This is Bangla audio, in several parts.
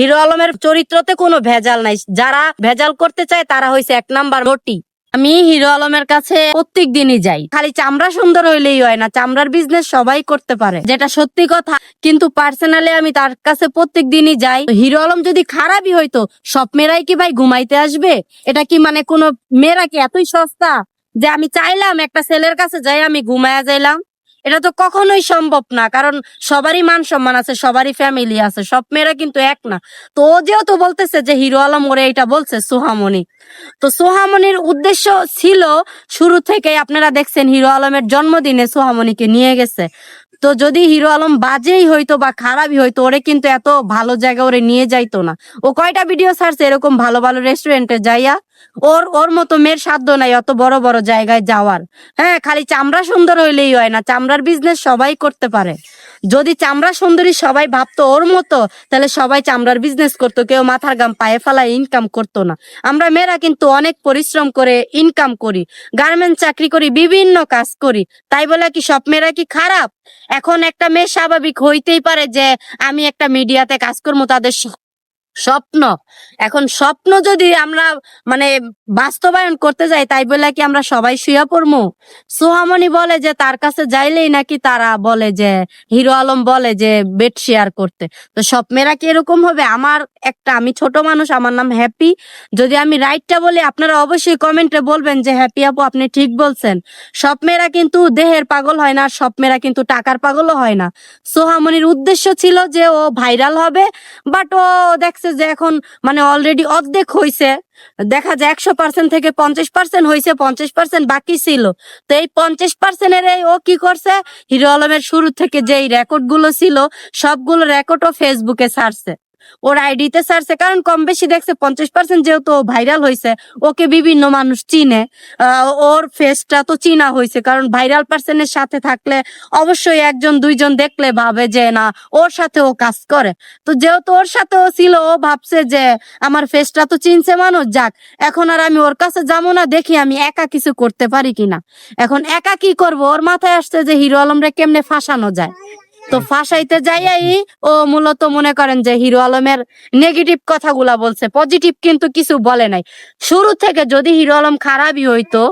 হিরো আলমের চরিত্রতে কোনো ভেজাল নাই। যারা ভেজাল করতে চায়, তারা হয়েছে এক নাম্বার রটি আমি হিরো আলমের কাছে প্রত্যেক দিনই যাই। খালি চামড়া সুন্দর হইলেই হয় না, চামড়ার বিজনেস সবাই করতে পারে। যেটা সত্যি কথা, কিন্তু পার্সোনালি আমি তার কাছে প্রত্যেক দিনই যাই হিরো আলম যদি খারাপই হইতো, সব মেয়েরাই কি ভাই ঘুমাইতে আসবে? এটা কি মানে কোনো মেয়েরা কি এতই সস্তা? যে আমি চাইলাম একটা ছেলের কাছে যাই, আমি ঘুমায়া যাইলাম। এটা তো কখনোই সম্ভব না, কারণ সবারই মান সম্মান আছে, সবারই ফ্যামিলি আছে, সব মেয়েরা কিন্তু এক না। তো ও যেহেতু বলতেছে যে হিরো আলম ওরে এটা বলছে, সোহামণি। তো সোহামণির উদ্দেশ্য ছিল শুরু থেকে আপনারা দেখছেন হিরো আলমের জন্মদিনে সোহামণিকে নিয়ে গেছে। তো যদি হিরো আলম বাজেই হইতো বা খারাপই হইতো ওরে কিন্তু এত ভালো জায়গা ওরে নিয়ে যাইতো না। ও কয়টা ভিডিও ছাড়ছে এরকম ভালো ভালো রেস্টুরেন্টে যাইয়া? ওর ওর মতো মেয়ের সাধ্য নাই অত বড় বড় জায়গায় যাওয়ার। হ্যাঁ খালি চামড়া সুন্দর হইলেই হয় না, চামড়ার বিজনেস সবাই করতে পারে। যদি চামড়া সুন্দরী সবাই ভাবতো ওর মতো, তাহলে সবাই চামড়ার বিজনেস করতো, কেউ মাথার গাম পায়ে ফেলা ইনকাম করতো না। আমরা মেয়েরা কিন্তু অনেক পরিশ্রম করে ইনকাম করি গার্মেন্ট চাকরি করি, বিভিন্ন কাজ করি। তাই বলে কি সব মেয়েরা কি খারাপ? এখন একটা মেয়ে স্বাভাবিক হইতেই পারে যে আমি একটা মিডিয়াতে কাজ করব, তাদের স্বপ্ন। এখন স্বপ্ন যদি আমরা মানে বাস্তবায়ন করতে যাই, তাই বলে কি আমরা সবাই শুয়ে পড়ব সোহামণি বলে যে, তার কাছে যাইলেই নাকি তারা বলে যে, হিরো আলম বলে যে, বেড শেয়ার করতে। তো সব মেয়েরা কি এরকম হবে? আমার একটা, আমি ছোট মানুষ, আমার নাম হ্যাপি। যদি আমি রাইটটা বলি, আপনারা অবশ্যই কমেন্টে বলবেন যে, হ্যাপি আপু, আপনি ঠিক বলছেন। সব মেয়েরা কিন্তু দেহের পাগল হয় না, আর সব মেয়েরা কিন্তু টাকার পাগলও হয় না। সোহামনির উদ্দেশ্য ছিল যে, ও ভাইরাল হবে, বাট ও দেখছে যে এখন মানে অলরেডি অর্ধেক হইছে। দেখা যায় একশো পার্সেন্ট থেকে পঞ্চাশ পার্সেন্ট হয়েছে পঞ্চাশ পার্সেন্ট বাকি ছিল। তো এই পঞ্চাশ পার্সেন্টের এই ও কি করছে? হিরো আলমের শুরু থেকে যেই রেকর্ডগুলো ছিল, সবগুলো রেকর্ড ও ফেসবুকে ছাড়ছে। ওর আইডিতে ছাড়ছে কারণ কম বেশি দেখছে, পঞ্চাশ পার্সেন্ট যেহেতু ভাইরাল হয়েছে ওকে বিভিন্ন মানুষ চিনে। ওর ফেসটা তো চিনা হয়েছে কারণ ভাইরাল পার্সনের সাথে থাকলে অবশ্যই একজন, দুইজন দেখলে ভাবে যে না, ওর সাথে ও কাজ করে। তো যেহেতু ওর সাথে ও ছিল, ও ভাবছে যে আমার ফেসটা তো চিনছে মানুষ, যাক, এখন আর আমি ওর কাছে যাব না, দেখি আমি একা কিছু করতে পারি কিনা। এখন একা কি করব? ওর মাথায় আসছে যে হিরো আলমরে কেমনে ফাঁসানো যায়? তো ফাঁসাইতে যাইয়াই ও মূলত মনে করেন যে হিরো আলমের নেগেটিভ কথাগুলা বলছে। পজিটিভ কিন্তু কিছু বলে নাই। শুরু থেকে যদি হিরো আলম খারাপই হইতো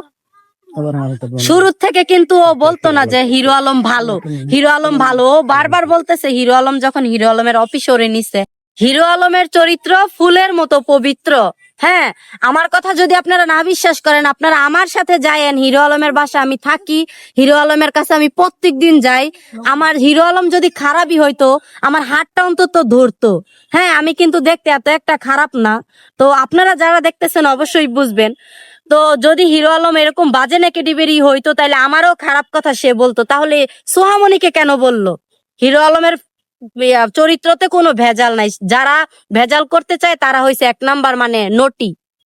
শুরু থেকে কিন্তু ও বলতো না যে হিরো আলম ভালো হিরো আলম ভালো। ও বারবার বলতেছে হিরো আলম যখন হিরো আলমের অফিস ওরে নিছে। হিরো আলমের চরিত্র ফুলের মতো পবিত্র। হ্যাঁ আমার কথা যদি আপনারা না বিশ্বাস করেন, আপনারা আমার সাথে যায়েন। হিরো আলমের বাসা আমি থাকি। হিরো আলমের কাছে আমি প্রত্যেক দিন যাই। আমার হিরো আলম যদি খারাপই হইতো, আমার হাতটা অন্তত ধরতো। হ্যাঁ আমি কিন্তু দেখতে এত একটা খারাপ না। তো আপনারা যারা দেখতেছেন, অবশ্যই বুঝবেন। তো যদি হিরো আলম এরকম বাজে নেগেটিভেরই হইতো তাহলে আমারও খারাপ কথা সে বলতো। তাহলে সোহামণিকে কেন বলল? হিরো আলমের চরিত্রতে কোনো ভেজাল নাই। যারা ভেজাল করতে চায় তারা হয়েছে এক নাম্বার মানে নটি।